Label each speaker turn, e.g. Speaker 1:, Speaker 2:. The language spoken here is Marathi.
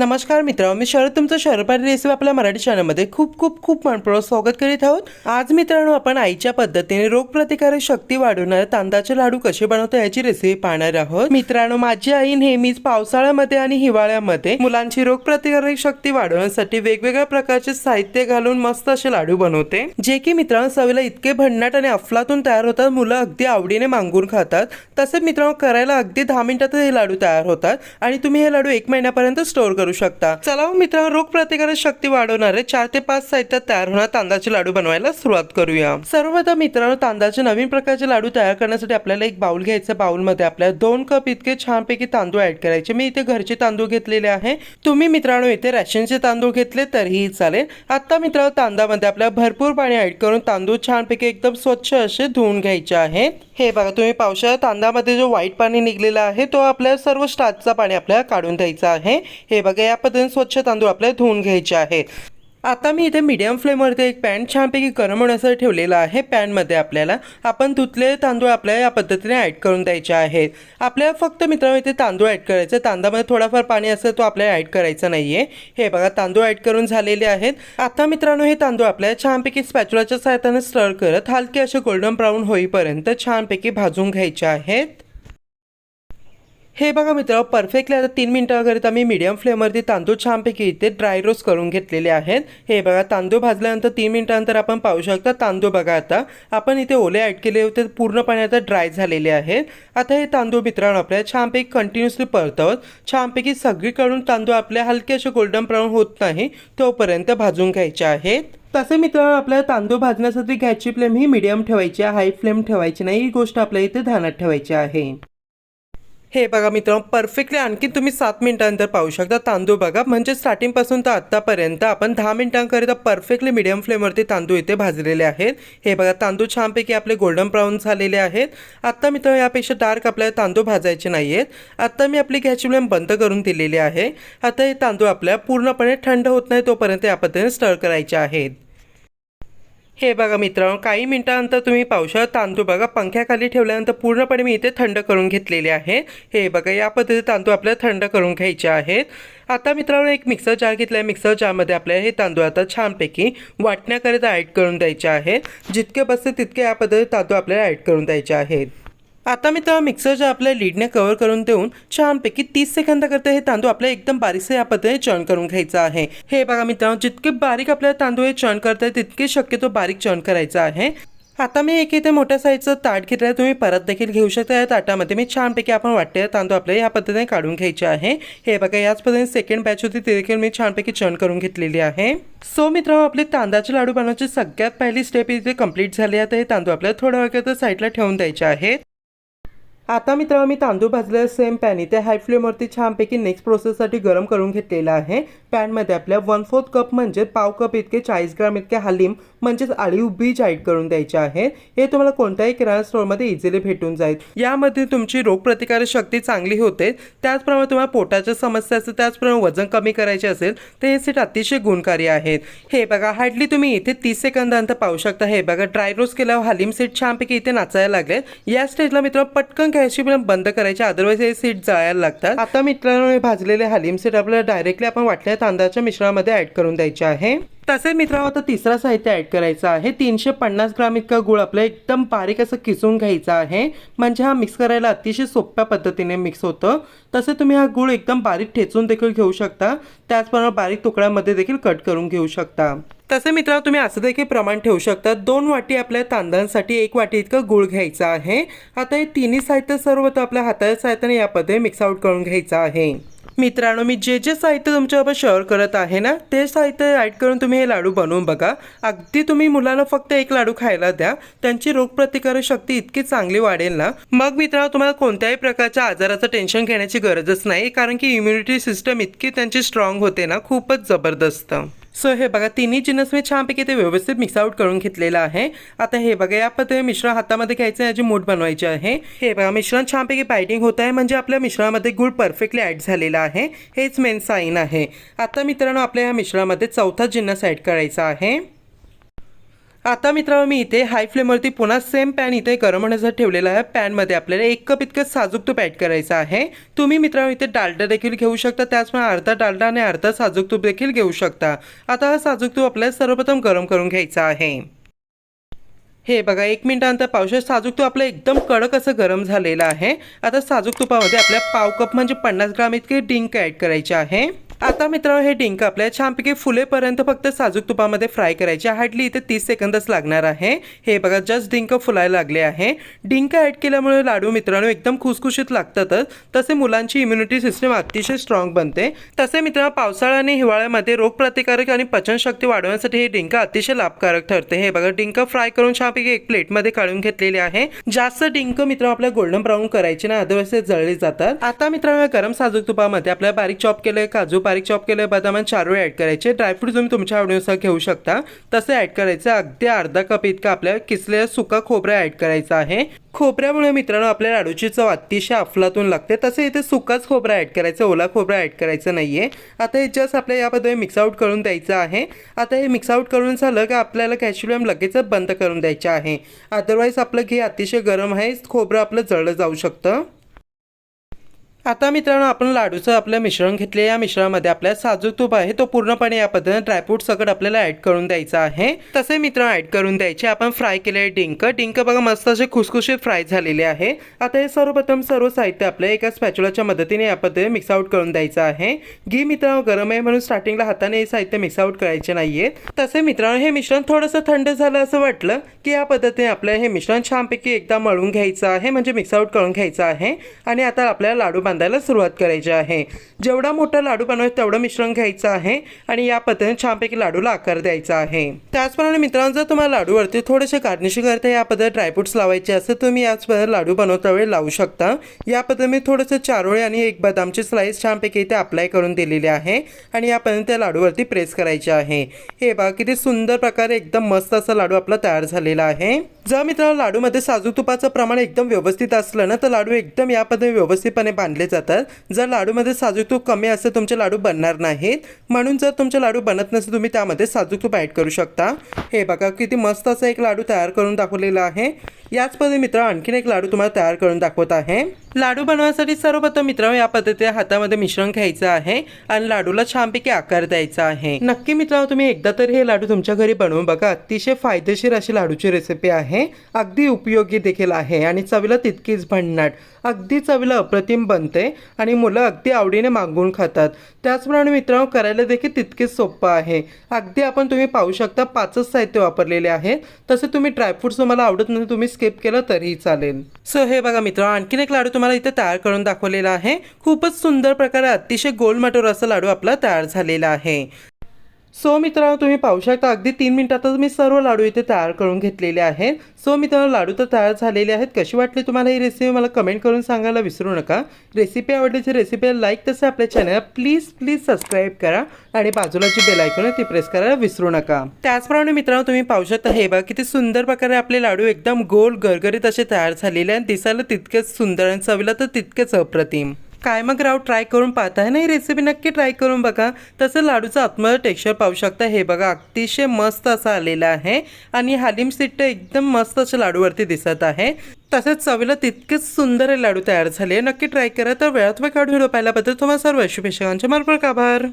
Speaker 1: नमस्कार मित्रांनो मी शरद तुमचं शहरपारी रेसिपी आपल्या मराठी चॅनलमध्ये खूप खूप खूप मनपूर्वक स्वागत करीत आहोत. आज मित्रांनो आपण आईच्या पद्धतीने रोगप्रतिकारक शक्ती वाढवणारे तांदळाचे लाडू कसे बनवतो याची रेसिपी पाहणार आहोत. मित्रांनो माझी आई नेहमीच पावसाळ्यामध्ये आणि हिवाळ्यामध्ये मुलांची रोगप्रतिकारक शक्ती वाढवण्यासाठी वेगवेगळ्या प्रकारचे साहित्य घालून मस्त असे लाडू बनवते. जे की मित्रांनो सवेला इतके भन्नाट आणि अफलातून तयार होतात मुलं अगदी आवडीने मागून खातात. तसेच मित्रांनो करायला अगदी दहा मिनिटातच हे लाडू तयार होतात आणि तुम्ही हे लाडू एक महिन्यापर्यंत स्टोअर करू शकता. चला मित्रांनो रोग प्रतिकारक शक्ती वाढवणारे चार ते पाच साहित्य तयार होणार तांदळाचे लाडू बनवायला सुरुवात करूया. सर्वप्रथम मित्रांनो तांदळाचे नवीन प्रकारचे लाडू तयार करण्यासाठी आपल्याला एक बाउल घ्यायचं बाउलमध्ये आपल्याला दोन कप इतके छानपैकी तांदूळ ऍड करायचे. मी इथे घरचे तांदूळ घेतलेले आहे. तुम्ही मित्रांनो इथे रॅशनचे तांदूळ घेतले तरीही चालेल. आता मित्रांनो तांदळामध्ये आपल्याला भरपूर पाणी ऍड करून तांदूळ छानपैकी एकदम स्वच्छ असे धुवून घ्यायचे आहेत हे बघा तुम्ही पावसाळ्यात तांदळामध्ये जो वाईट पाणी निघलेला आहे तो आपल्या सर्व स्टार्चचा पाणी आपल्याला काढून द्यायचं आहे. हे बघा या पद्धतीने स्वच्छ तांदूळ आपल्याला धुवून घ्यायचे आहे. आता मी इथे मीडियम फ्लेमवरती एक पॅन छानपैकी गरम होण्यासाठी ठेवलेला आहे. पॅनमध्ये आपल्याला आपण धुतलेले तांदूळ आपल्याला या पद्धतीने ॲड करून द्यायचे आहेत. आपल्याला फक्त मित्रांनो इथे तांदूळ ॲड करायचे तांदळामध्ये थोडाफार पाणी असेल तो आपल्याला ॲड करायचा नाही आहे हे बघा तांदूळ ॲड करून झालेले आहेत. आता मित्रांनो हे तांदूळ आपल्याला छानपैकी स्पॅच्युलाच्या सहाय्याने स्टर करत हलके असे गोल्डन ब्राऊन होईपर्यंत छानपैकी भाजून घ्यायचे आहेत. हे बघा मित्र परफेक्टली आता तीन मिनिटाकरिता मी मीडियम फ्लेमवरती तांदूळ छानपैकी इथे ड्राय रोस्ट करून घेतलेले आहेत. हे बघा तांदूळ भाजल्यानंतर तीन मिनिटानंतर आपण पाहू शकता तांदूळ बघा आता. आपण इथे ओले ॲड केले होते पूर्णपणे आता ड्राय झालेले आहेत. आता हे तांदूळ मित्रांनो आपल्याला छानपैकी कंटिन्युअसली परतवत छानपैकी सगळीकडून तांदूळ आपल्या हलके असे गोल्डन ब्राऊन होत नाही तोपर्यंत भाजून घ्यायचे आहेत. तसे मित्रांनो आपल्याला तांदूळ भाजण्यासाठी गॅसची फ्लेम ही मिडियम ठेवायची आहे हाय फ्लेम ठेवायची नाही ही गोष्ट आपल्या इथे ध्यानात ठेवायची आहे. हे बघा मित्रांनो परफेक्टली आणखी तुम्ही सात मिनिटानंतर पाहू शकता तांदूळ बघा. म्हणजे स्टार्टिंगपासून तर आत्तापर्यंत आपण दहा मिनिटांकरिता परफेक्टली मिडियम फ्लेमवरती तांदूळ इथे भाजलेले आहेत. हे बघा तांदूळ छानपैकी आपले गोल्डन ब्राऊन झालेले आहेत. आत्ता मित्रांनो यापेक्षा डार्क आपल्याला तांदूळ भाजायचे नाही आहेत आत्ता मी आपली गॅसची फ्लेम बंद करून दिलेली आहे. आता हे तांदूळ आपल्याला पूर्णपणे थंड होत नाही तोपर्यंत या पद्धतीने स्टर करायचे आहेत. हे बघा मित्रांनो काही मिनिटानंतर तुम्ही पाहू शकता तांदूळ बघा पंख्याखाली ठेवल्यानंतर पूर्णपणे मी इथे थंड करून घेतलेले आहे. हे बघा या पद्धतीने तांदूळ आपल्याला थंड करून घ्यायचे आहेत. आता मित्रांनो एक मिक्सर जार घेतला आहे. मिक्सर जारमध्ये आपल्याला हे तांदूळ आता छानपैकी वाटण्याकरिता ॲड करून द्यायचे आहेत जितके बसते तितके या पद्धतीने तांदूळ आपल्याला ॲड करून द्यायचे आहेत. आता मित्रांनो मिक्सरच्या आपल्या लीडने कव्हर करून देऊन छानपैकी तीस सेकंदाकरता हे तांदूळ आपल्या एकदम बारीकसे या पद्धतीने चर्न करून घ्यायचं आहे. हे बघा मित्रांनो जितके बारीक आपल्याला तांदूळ हे चर्न करता येईल तितके शक्यतो बारीक चर्न करायचं आहे. आता मी एक इथे मोठ्या साईजचं ताट घेतलं आहे तुम्ही परत देखील घेऊ शकता. या ताटामध्ये मी छानपैकी आपण वाटते तांदूळ आपल्याला या पद्धतीने काढून घ्यायचे आहे. हे बघा याच पद्धतीने सेकंड बॅच होती ती देखील मी छानपैकी चर्न करून घेतलेली आहे. सो मित्रांनो आपले तांदळाचे लाडू बनवायची सगळ्यात पहिली स्टेप इथे कंप्लीट झाली आहे. तर हे तांदूळ आपल्याला थोड्या वेळ साईडला ठेवून द्यायचे आहेत आता मित्रांनो मी तांदूळ भाजलेलं सेम पॅन इथे हाय फ्लेमवरती छानपैकी नेक्स्ट प्रोसेससाठी गरम करून घेतलेला आहे. पॅनमध्ये आपल्या वन फोर्थ कप म्हणजे पाव कप इतके चाळीस ग्राम इतके हालीम म्हणजेच आळीव बीज ॲड करून द्यायचे आहेत हे तुम्हाला कोणत्याही किराणा स्टोअरमध्ये इझिली भेटून जाईल. यामध्ये तुमची रोगप्रतिकारक शक्ती चांगली होते. त्याचप्रमाणे तुम्हाला पोटाच्या समस्या असेल त्याचप्रमाणे वजन कमी करायचे असेल तर हे सीट अतिशय गुणकारी आहेत. हे बघा हार्डली तुम्ही इथे तीस सेकंदांत पाहू शकता. हे बघा ड्राय रोस्ट केल्यावर हालीम सीट छानपैकी इथे नाचायला लागले. या स्टेजला मित्र पटकन गॅसची पण बंद करायची अदरवाईज हे सीट जळायला लागतात. आता मित्रांनो हे भाजलेले हलीम सीट आपल्याला डायरेक्टली आपण वाटल्या तांदळाच्या मिश्रणामध्ये ऍड करून द्यायचे आहे. तसे मित्रांनो आता तिसरा साहित्य ॲड करायचं आहे. तीनशे पन्नास ग्राम इतका गुळ आपलं एकदम बारीक असं किसून घ्यायचा आहे. म्हणजे हा मिक्स करायला अतिशय सोप्या पद्धतीने मिक्स होतं. तसे तुम्ही हा गुळ एकदम बारीक ठेचून देखील घेऊ शकता. त्याचप्रमाणे बारीक तुकड्यामध्ये देखील कट करून घेऊ शकता. तसे मित्रांनो तुम्ही असं देखील प्रमाण ठेवू शकता. दोन वाटी आपल्या तांदळांसाठी एक वाटी इतकं गुळ घ्यायचा आहे. आता हे तिन्ही साहित्य सर्व तर आपल्या हाताच्या साहित्याने यामध्ये मिक्स आउट करून घ्यायचं आहे. मित्रांनो मी जे जे साहित्य तुमच्याबरोबर शेअर करत आहे ना ते साहित्य ॲड करून तुम्ही हे लाडू बनवून बघा. अगदी तुम्ही मुलांना फक्त एक लाडू खायला द्या. त्यांची रोगप्रतिकारक शक्ती इतकी चांगली वाढेल ना. मग मित्रांनो तुम्हाला कोणत्याही प्रकारच्या आजाराचं टेन्शन घेण्याची गरजच नाही कारण की इम्युनिटी सिस्टम इतकी त्यांची स्ट्रॉंग होते ना खूपच जबरदस्त. सो हे बघा तिन्ही जिन्नस मी छानपैकी ते व्यवस्थित मिक्स आउट करून घेतलेलं आहे. आता हे बघा या पद्धतीने मिश्रण हातामध्ये घ्यायचं याची मूठ बनवायची आहे. हे बघा मिश्रण छानपैकी बायडिंग होत आहे म्हणजे आपल्या मिश्रणामध्ये गुळ परफेक्टली ॲड झालेला आहे. हेच मेन साईन आहे. आता मित्रांनो आपल्या या मिश्रणामध्ये चौथा जिन्नस ॲड करायचा आहे. आता मित्रांनो मी इथे हाय फ्लेमवरती पुन्हा सेम पॅन इथे गरम होण्यासाठी ठेवलेला आहे. पॅनमध्ये आपल्याला एक कप इतकं साजूक तूप ॲड करायचं आहे. तुम्ही मित्रांनो इथे डालडा देखील घेऊ शकता. त्याचप्रमाणे अर्धा डालडा आणि अर्धा साजूक तूप देखील घेऊ शकता. आता हा साजूक तूप आपल्याला सर्वप्रथम गरम करून घ्यायचा आहे. हे बघा एक मिनिटानंतर पावसाळ्यात साजूक तूप आपलं एकदम कडक असं गरम झालेलं आहे. आता साजूक तुपामध्ये आपल्या पाव कप म्हणजे पन्नास ग्राम इतके डिंक ॲड करायचे आहे. आता मित्रांनो हे डिंक आपल्या छानपैकी फुलेपर्यंत फक्त साजूक तुपामध्ये फ्राय करायचे हार्डली इथे तीस सेकंदच लागणार आहे. हे बघा जस्ट डिंक फुलायला लागले आहे. डिंक ॲड केल्यामुळे लाडू मित्रांनो एकदम खुसखुशीत लागतातच. तसे मुलांची इम्युनिटी सिस्टम अतिशय स्ट्रॉंग बनते. तसे मित्रांनो पावसाळा आणि हिवाळ्यामध्ये रोगप्रतिकारक आणि पचनशक्ती वाढवण्यासाठी हे डिंक अतिशय लाभकारक ठरते. हे बघा डिंक फ्राय करून छानपैकी एक प्लेटमध्ये काढून घेतलेले आहे. जास्त डिंक मित्रांनो आपल्या गोल्डन ब्राऊन करायचे ना अदरवाईज ते जळले जातात. आता मित्रांनो गरम साजूक तुपामध्ये आपल्याला बारीक चॉप केले काजू बारीक चॉप केलंय बदाम आणि चारोळे ऍड करायचे. ड्रायफ्रूट तुम्ही तुमच्या आवडीनुसार घेऊ शकता. तसे ऍड करायचं अगदी अर्धा कप इतका आपल्याला किसलेला सुका खोबरा ऍड करायचा आहे. खोबऱ्यामुळे मित्रांनो आपल्या लाडूची चव अतिशय अफलातून लागते. तसे इथे सुकाच खोबरा ऍड करायचा ओला खोबरा ऍड करायचं आहे आता हे जस्ट आपल्या या पद्धतीने मिक्स आउट करून द्यायचं आहे. आता हे मिक्स आउट करून झालं की आपल्याला कॅल्शियम लगेच बंद करून द्यायचं आहे. अदरवाईज आपलं घे अतिशय गरम आहे. खोबरं आपलं जळलं जाऊ शकतं. आता मित्रांनो आपण लाडूचं आपलं मिश्रण घेतले या मिश्रणामध्ये आपल्या साजूक तूप आहे. तो पूर्णपणे या पद्धतीने ड्रायफ्रूट सकट आपल्याला ऍड करून द्यायचा आहे. तसे मित्र ऍड करून द्यायचे. आपण फ्राय केले डिंक. डिंक बघा मस्त असे खुसखुशीत फ्राय झालेले आहे. आता हे सर्वप्रथम सर्व साहित्य आपल्या एका स्पॅच्युलाच्या मदतीने या पद्धतीने मिक्स आउट करून द्यायचं आहे. घी मित्रांनो गरम आहे म्हणून स्टार्टिंगला हाताने हे साहित्य मिक्स आउट करायचे नाहीये. तसे मित्रांनो हे मिश्रण थोडंसं थंड झालं असं वाटलं की या पद्धतीने आपल्याला हे मिश्रण छानपैकी एकदा मळून घ्यायचं आहे. म्हणजे मिक्स आउट करून घ्यायचं आहे. आणि आता आपल्याला लाडू बांधायला सुरुवात करायची आहे. जेवढा मोठा लाडू बनवायचा तेवढं मिश्रण घ्यायचं आहे आणि या पद्धतीने छानपैकी लाडूला आकार द्यायचा आहे. त्याचप्रमाणे मित्रांनो जर तुम्हाला लाडूवरती थोडेसे गार्निशिंग करता या पद्धत ड्रायफ्रुट्स लावायचे असेल तुम्ही याच पद्धतीने लाडू बनवता वेळी लावू शकता. या पद्धतीने मी थोडंसं चारोळे आणि एक बदामची स्लाईस छानपैकी इथे अप्लाय करून दिलेली आहे आणि या पद्धतीने त्या लाडूवरती प्रेस करायचे आहे. हे बघा किती सुंदर प्रकारे एकदम मस्त असा लाडू आपला तयार झालेला आहे. जर मित्रांनो लाडूमध्ये साजू तुपाचं प्रमाण एकदम व्यवस्थित असलं ना तर लाडू एकदम या पद्धतीने व्यवस्थितपणे बांधले जातात. जर लाडूमध्ये साजूक तूप कमी असेल तुमचे लाडू बनणार नाहीत. म्हणून जर तुमचे लाडू बनत नसेल तुम्ही त्यामध्ये साजूक तूप ॲड करू शकता. हे बघा किती मस्त असं एक लाडू तयार करून दाखवलेला आहे. याच मित्र आणखीन एक लाडू तुम्हाला तयार करून दाखवत आहे. लाडू बनवण्यासाठी सर्वप्रथम मित्रांनो या पद्धतीने हातामध्ये मिश्रण घ्यायचं आहे आणि लाडूला छानपैकी आकार द्यायचा आहे. नक्की मित्रांनो तुम्ही एकदा तरी हे लाडू तुमच्या घरी बनवून बघा. अतिशय फायदेशीर अशी लाडूची रेसिपी आहे. अगदी उपयोगी देखील आहे आणि चवीला तितकीच भन्नाट. अगदी चवीला अप्रतिम बनते आणि मुलं अगदी आवडीने मागून खातात. त्याचप्रमाणे मित्रांनो करायला देखील तितकेच सोपं आहे. अगदी आपण तुम्ही पाहू शकता पाचच साहित्य वापरलेले आहेत. तसे तुम्ही ड्रायफ्रुट्स तुम्हाला आवडत नाही तुम्ही स्किप केलं तरीही चालेल. सो हे बघा मित्र आणखीन एक लाडू तुम्हाला इथे तयार करून दाखवलेला आहे. खूपच सुंदर प्रकारे अतिशय गोल मटोर असा लाडू आपला तयार झालेला आहे. सो मित्रांनो तुम्ही पाहू शकता अगदी तीन मिनिटातच मी सर्व लाडू इथे तयार करून घेतलेले आहेत. सो मित्रांनो लाडू तर तयार झालेले आहेत. कशी वाटली तुम्हाला ही रेसिपी मला कमेंट करून सांगायला विसरू नका. रेसिपी आवडली रेसिपी रेसिपीला लाईक तसं आपल्या चॅनलला प्लीज प्लीज सबस्क्राईब करा आणि बाजूला जी बेल आयकॉन आहे ती प्रेस करायला विसरू नका. त्याचप्रमाणे मित्रांनो तुम्ही पाहू शकता हे बघा किती सुंदर प्रकारे आपले लाडू एकदम गोल गरगरीत असे तयार झालेले आहेत. दिसायला तितकेच सुंदर आणि चवीला तर तितकेच अप्रतिम. काय मग राव ट्राय करून पाहताय ना ही रेसिपी नक्की ट्राय करून बघा. तसं लाडूचं आतमध्ये टेक्स्चर पाहू शकता. हे बघा अतिशय मस्त असं आलेलं आहे. आणि हालिम सिट्ट एकदम मस्त असं लाडूवरती दिसत आहे. तसेच चवीला तितकेच सुंदर लाडू तयार झाले. नक्की ट्राय करा. तर वेळात वेळ काढून व्हिडिओ पाहिल्याबद्दल तुम्हाला सर्व शुभेच्छांचे मार्फत आभार.